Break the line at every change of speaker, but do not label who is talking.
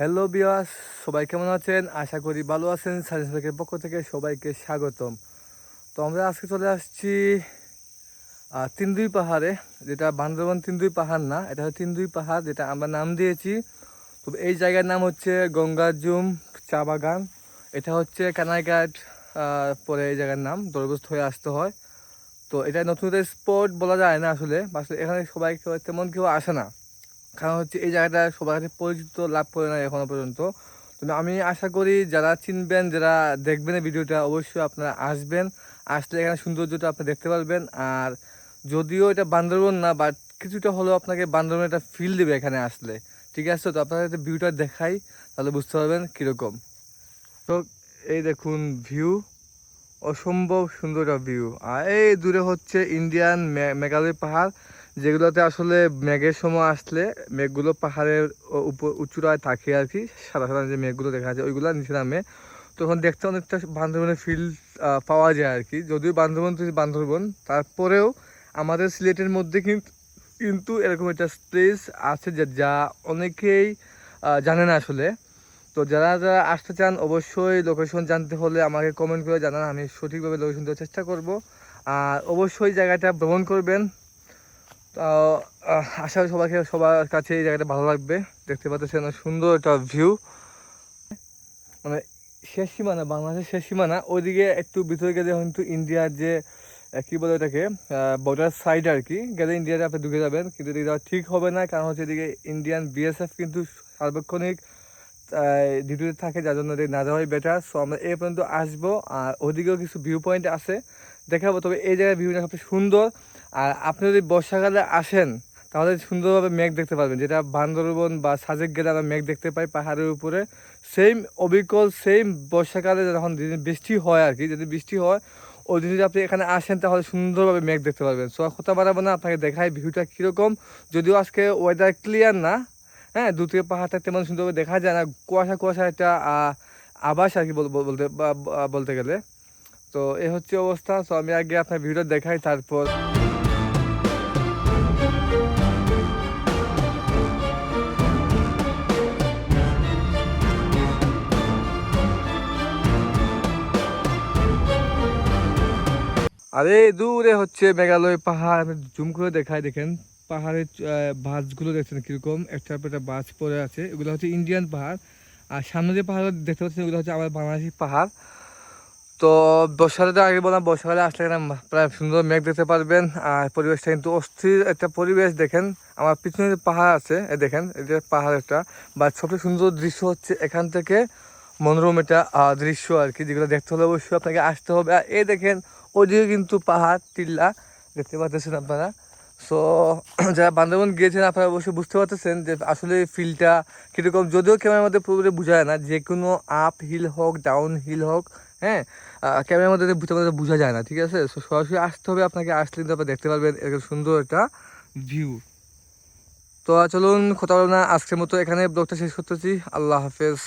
Hello বিয়াস সবাই কেমন আছেন? আশা করি ভালো আছেন। সায়েন্স ব্যাগের পক্ষ থেকে সবাইকে স্বাগতম। তো আমরা আজকে চলে আসছি তিনদুই পাহাড়ে, যেটা বান্দরবান তিনদুই পাহাড় না, এটা হচ্ছে তিনদুই পাহাড়, যেটা আমরা নাম দিয়েছি। তো এই জায়গার নাম হচ্ছে গঙ্গাজুম চা বাগান। এটা হচ্ছে কানাইঘাট পরে এই জায়গার নাম দরবস্ত হয়ে আসতে হয়। তো এটা নতুন স্পট বলা যায় না আসলে আসলে এখানে সবাই তেমন কেউ আসে না। কারণ হচ্ছে এই জায়গাটা সবার কাছে পরিচিত, লাভ করে না এখনও পর্যন্ত। তো আমি আশা করি যারা চিনবেন, যারা দেখবেন এই ভিডিওটা, অবশ্যই আপনারা আসবেন। আসলে এখানে সৌন্দর্যটা আপনি দেখতে পারবেন। আর যদিও এটা বান্দরবন না বাট কিছুটা হলেও আপনাকে বান্দরবনের একটা ফিল দেবে এখানে আসলে। ঠিক আছে? তো আপনারা যদি ভিউটা দেখাই, তাহলে বুঝতে পারবেন কীরকম। তো এই দেখুন ভিউ অসম্ভব সুন্দর ভিউ আর এই দূরে হচ্ছে ইন্ডিয়ান মেঘালয় পাহাড়। যেগুলোতে আসলে মেঘের সময় আসলে মেঘগুলো পাহাড়ের উপর উঁচুরায় থাকে আর কি, সাদা সাদা যে মেঘগুলো দেখা যায়, ওইগুলো নিচে নামে। তখন দেখতে অনেকটা বান্দরবনের ফিল পাওয়া যায় আর কি। যদিও বান্দরবন তো বান্দরবন তারপরেও আমাদের সিলেটের মধ্যে কিন্তু কিন্তু এরকম একটা প্লেস আছে যা অনেকেই জানে না আসলে। তো যারা যারা আসতে চান অবশ্যই লোকেশন জানতে হলে আমাকে কমেন্ট করে জানান, আমি সঠিকভাবে লোকেশন দেওয়ার চেষ্টা করব। আর অবশ্যই জায়গাটা ভ্রমণ করবেন। তো আহ, আশা করি সবাইকে সবার কাছে এই জায়গাটা ভালো লাগবে। দেখতে পাচ্ছেন সুন্দর একটা ভিউ মানে শেষ সীমানা বাংলাদেশের শেষ সীমানা। ওইদিকে একটু ভিতরে গেলে কিন্তু ইন্ডিয়ার যে কি বলে ওটাকে বর্ডার সাইড আর কি গেলে ইন্ডিয়াতে আপনি ঢুকে যাবেন। কিন্তু এদিকে যাওয়া ঠিক হবে না কারণ হচ্ছে এদিকে ইন্ডিয়ান বিএসএফ কিন্তু সার্বক্ষণিক ডিউটিতে থাকে যার জন্য না যাওয়াই বেটার সো আমরা এই পর্যন্ত আসব। আর ওদিকেও কিছু ভিউ পয়েন্ট আছে। দেখাবো, তবে এই জায়গায় ভিউটা সবচেয়ে সুন্দর। আর আপনি যদি বর্ষাকালে আসেন, তাহলে সুন্দরভাবে মেঘ দেখতে পারবেন, যেটা বান্দরবন বা সাজেক গেলে আমরা মেঘ দেখতে পাই পাহাড়ের উপরে। সেম অবিকল সেম বর্ষাকালে যখন বৃষ্টি হয় আর কি, যদি বৃষ্টি হয়, ওই দিন যদি আপনি এখানে আসেন, তাহলে সুন্দরভাবে মেঘ দেখতে পারবেন। সো কথা বাড়াবো না, আপনাকে দেখায় ভিউটা কীরকম। যদিও আজকে ওয়েদার ক্লিয়ার না হ্যাঁ দু থেকে পাহাড়টা তেমন সুন্দরভাবে দেখা যায় না। কুয়াশা কুয়াশা একটা আবাস আর কি বল- বল- বলতে বলতে গেলে। তো এ হচ্ছে অবস্থা। সো আমি আগে আপনার ভিডিও দেখাই তারপর আরে দূরে হচ্ছে মেঘালয় পাহাড় জুম করে দেখাই দেখেন। পাহাড়ের আহ, বাসগুলো দেখছেন কীরকম একটা পর একটা বাস পড়ে আছে। এগুলো হচ্ছে ইন্ডিয়ান পাহাড়। আর সামনে যে পাহাড় দেখতে পাচ্ছেন ওগুলো হচ্ছে আমার বাংলাদেশি পাহাড়। তো বর্ষাকালে আগে বললাম, বর্ষাকালে আসলে এখানে প্রায় সুন্দর মেঘ দেখতে পারবেন। আর পরিবেশটা কিন্তু অস্থির একটা পরিবেশ, দেখেন। আমার পিছনে যে পাহাড় আছে, এ দেখেন এটা পাহাড় একটা। বা সবচেয়ে সুন্দর দৃশ্য হচ্ছে এখান থেকে মনোরম এটা দৃশ্য আর কি, যেগুলো দেখতে হলে অবশ্যই আপনাকে আসতে হবে। আর এই দেখেন, ওদিকে কিন্তু পাহাড়, টিল্লা, দেখতে পাচ্ছেন আপনারা। সো যারা বান্দরবন গিয়েছেন, আপনারা অবশ্যই বুঝতে পারতেছেন যে আসলে ফিলটা কীরকম। যদিও ক্যামেরার মধ্যে পুরোপুরি বোঝা যায় না যে কোনো আপ হিল হোক ডাউন হিল হোক হ্যাঁ ক্যামেরার মধ্যে বুঝতে বোঝা যায় না, ঠিক আছে? সো সরাসরি আসতে হবে আপনাকে আসলে কিন্তু আপনি দেখতে পারবেন এরকম সুন্দর একটা ভিউ তো চলুন, কথা বলো না। আজকের মতো এখানে ব্লগটা শেষ করতেছি। আল্লাহ হাফেজ।